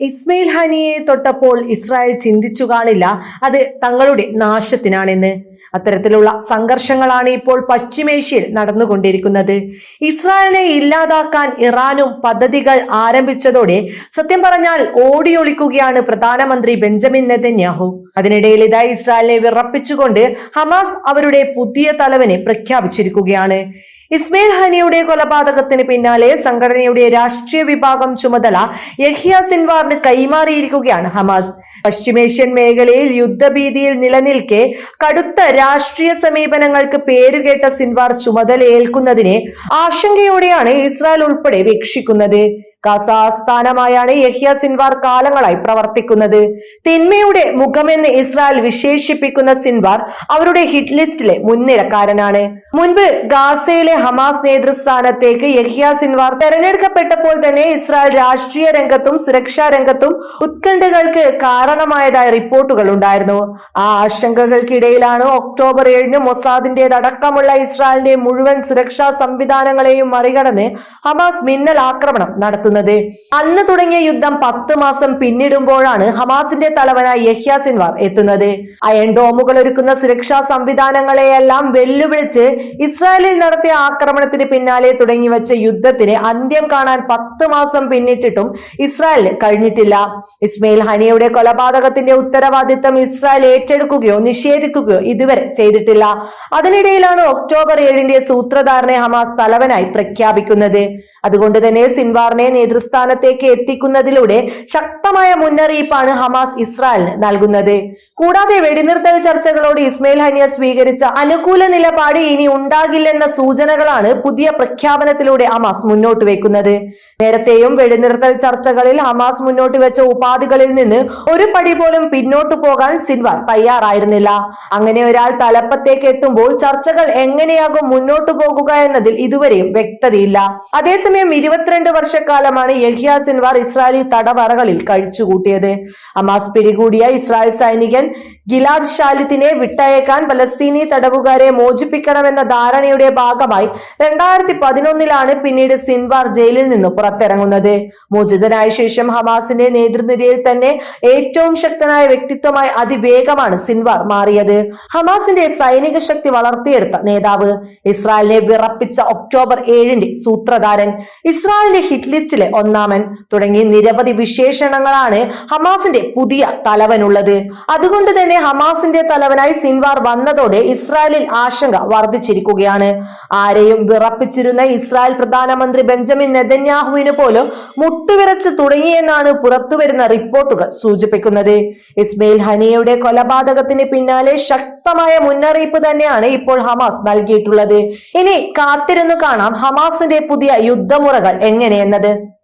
Ismail ഹനിയെ തൊട്ടപ്പോൾ Israel ചിന്തിച്ചു കാണില്ല അത് തങ്ങളുടെ നാശത്തിനാണെന്ന്. അത്തരത്തിലുള്ള സംഘർഷങ്ങളാണ് ഇപ്പോൾ പശ്ചിമേഷ്യയിൽ നടന്നുകൊണ്ടിരിക്കുന്നത്. ഇസ്രായേലിനെ ഇല്ലാതാക്കാൻ ഇറാനും പദ്ധതികൾ ആരംഭിച്ചതോടെ സത്യം പറഞ്ഞാൽ ഓടിയൊളിക്കുകയാണ് പ്രധാനമന്ത്രി ബെഞ്ചമിൻ നെതന്യാഹു. അതിനിടയിൽ ഇതാ ഇസ്രായേലിനെ വിറപ്പിച്ചുകൊണ്ട് ഹമാസ് അവരുടെ പുതിയ തലവനെ പ്രഖ്യാപിച്ചിരിക്കുകയാണ്. ഇസ്മയിൽ ഹനിയുടെ കൊലപാതകത്തിന് പിന്നാലെ സംഘടനയുടെ രാഷ്ട്രീയ വിഭാഗം ചുമതല യഹ്യ സിൻവാറിന് കൈമാറിയിരിക്കുകയാണ് ഹമാസ്. പശ്ചിമേഷ്യൻ മേഖലയിൽ യുദ്ധഭീതിയിൽ നിലനിൽക്കെ കടുത്ത രാഷ്ട്രീയ സമീപനങ്ങൾക്ക് പേരുകേട്ട സിൻവാർ ചുമതലയേൽക്കുന്നതിനെ ആശങ്കയോടെയാണ് ഇസ്രായേൽ ഉൾപ്പെടെ വീക്ഷിക്കുന്നത്. ഗാസ ആസ്ഥാനമായാണ് യഹ്യ സിൻവാർ കാലങ്ങളായി പ്രവർത്തിക്കുന്നത്. തിന്മയുടെ മുഖമെന്ന് ഇസ്രായേൽ വിശേഷിപ്പിക്കുന്ന സിൻവാർ അവരുടെ ഹിറ്റ് ലിസ്റ്റിലെ മുൻനിരക്കാരനാണ്. മുൻപ് ഗാസയിലെ ഹമാസ് നേതൃസ്ഥാനത്തേക്ക് യഹ്യ സിൻവാർ തെരഞ്ഞെടുക്കപ്പെട്ടപ്പോൾ തന്നെ ഇസ്രായേൽ രാഷ്ട്രീയ രംഗത്തും സുരക്ഷാ രംഗത്തും ഉത്കണ്ഠകൾക്ക് കാരണമായതായ റിപ്പോർട്ടുകൾ ഉണ്ടായിരുന്നു. ആ ആശങ്കകൾക്കിടയിലാണ് ഒക്ടോബർ ഏഴിന് മൊസാദിന്റേതടക്കമുള്ള ഇസ്രായേലിന്റെ മുഴുവൻ സുരക്ഷാ സംവിധാനങ്ങളെയും മറികടന്ന് ഹമാസ് മിന്നൽ ആക്രമണം നടത്തുന്നത്. അന്ന് തുടങ്ങിയ യുദ്ധം പത്ത് മാസം പിന്നിടുമ്പോഴാണ് ഹമാസിന്റെ തലവനായ യഹ്യ സിൻവാർ എത്തുന്നത്. അയൺ ഡോമുകൾ ഒരുക്കുന്ന സുരക്ഷാ സംവിധാനങ്ങളെയെല്ലാം വെല്ലുവിളിച്ച് ഇസ്രായേലിൽ നടത്തിയ ആക്രമണത്തിന് പിന്നാലെ തുടങ്ങി വെച്ച യുദ്ധത്തിന് അന്ത്യം കാണാൻ പത്ത് മാസം പിന്നിട്ടിട്ടും ഇസ്രായേൽ കഴിഞ്ഞിട്ടില്ല. ഇസ്മയിൽ ഹനിയുടെ കൊലപാതകത്തിന്റെ ഉത്തരവാദിത്തം ഇസ്രായേൽ ഏറ്റെടുക്കുകയോ നിഷേധിക്കുകയോ ഇതുവരെ ചെയ്തിട്ടില്ല. അതിനിടയിലാണ് ഒക്ടോബർ ഏഴിന്റെ സൂത്രധാരനെ ഹമാസ് തലവനായി പ്രഖ്യാപിക്കുന്നത്. അതുകൊണ്ട് തന്നെ സിൻവാറിനെ നേതൃസ്ഥാനത്തേക്ക് എത്തിക്കുന്നതിലൂടെ ശക്തമായ മുന്നറിയിപ്പാണ് ഹമാസ് ഇസ്രായേലിന് നൽകുന്നത്. കൂടാതെ വെടിനിർത്തൽ ചർച്ചകളോട് ഇസ്മയിൽ ഹനിയ സ്വീകരിച്ച അനുകൂല നിലപാട് ഇനി ഉണ്ടാകില്ലെന്ന സൂചനകളാണ് പുതിയ പ്രഖ്യാപനത്തിലൂടെ ഹമാസ് മുന്നോട്ട് വെക്കുന്നത്. നേരത്തെയും വെടിനിർത്തൽ ചർച്ചകളിൽ ഹമാസ് മുന്നോട്ട് വെച്ച ഉപാധികളിൽ നിന്ന് ഒരു പടി പോലും പിന്നോട്ടു പോകാൻ സിൻവാർ തയ്യാറായിരുന്നില്ല. അങ്ങനെ ഒരാൾ തലപ്പത്തേക്ക് എത്തുമ്പോൾ ചർച്ചകൾ എങ്ങനെയാകും മുന്നോട്ടു പോകുക എന്നതിൽ ഇതുവരെയും വ്യക്തതയില്ല. അതേസമയം ഇരുപത്തിരണ്ട് വർഷക്കാലമാണ് യഹിയ സിൻവാർ ഇസ്രായേലി തടവറകളിൽ കഴിച്ചുകൂട്ടിയത്. അമാസ് പിടികൂടിയ ഇസ്രായേൽ സൈനികൻ ഗിലാദ് ഷാലിത്തിനെ വിട്ടയക്കാൻ പലസ്തീനി തടവുകാരെ മോചിപ്പിക്കണമെന്ന ധാരണയുടെ ഭാഗമായി രണ്ടായിരത്തി പതിനൊന്നിലാണ് പിന്നീട് സിൻവാർ ജയിലിൽ നിന്ന് പുറത്തിറങ്ങുന്നത്. മോചിതനായ ശേഷം ഹമാസിന്റെ നേതൃനിരയിൽ തന്നെ ഏറ്റവും ശക്തനായ വ്യക്തിത്വമായി അതിവേഗമാണ് സിൻവാർ മാറിയത്. ഹമാസിന്റെ സൈനിക ശക്തി വളർത്തിയെടുത്ത നേതാവ് ഇസ്രായേലിനെ വിറപ്പിച്ച ഒക്ടോബർ ഏഴിന്റെ സൂത്രധാരൻ. ഇസ്രായേലിന്റെ ഹിറ്റ് ലിസ്റ്റിലെ ഒന്നാമൻ തുടങ്ങി നിരവധി വിശേഷണങ്ങളാണ് ഹമാസിന്റെ പുതിയ തലവനുള്ളത്. അതുകൊണ്ട് തന്നെ ഹമാസിന്റെ തലവനായി സിൻവാർ വന്നതോടെ ഇസ്രായേലിൽ ആശങ്ക വർദ്ധിച്ചിരിക്കുകയാണ്. ആരെയും വിറപ്പിച്ചിരുന്ന ഇസ്രായേൽ പ്രധാനമന്ത്രി ബെഞ്ചമിൻ നെതന്യാഹുവിന് പോലും മുട്ടുവിറച്ച് തുടങ്ങിയെന്നാണ് പുറത്തുവരുന്ന റിപ്പോർട്ടുകൾ സൂചിപ്പിക്കുന്നത്. ഇസ്മയിൽ ഹനിയയുടെ കൊലപാതകത്തിന് പിന്നാലെ ശക്തമായ മുന്നറിയിപ്പ് തന്നെയാണ് ഇപ്പോൾ ഹമാസ് നൽകിയിട്ടുള്ളത്. ഇനി കാത്തിരുന്നു കാണാം ഹമാസിന്റെ പുതിയ യുദ്ധമുറകൾ എങ്ങനെയെന്നത്.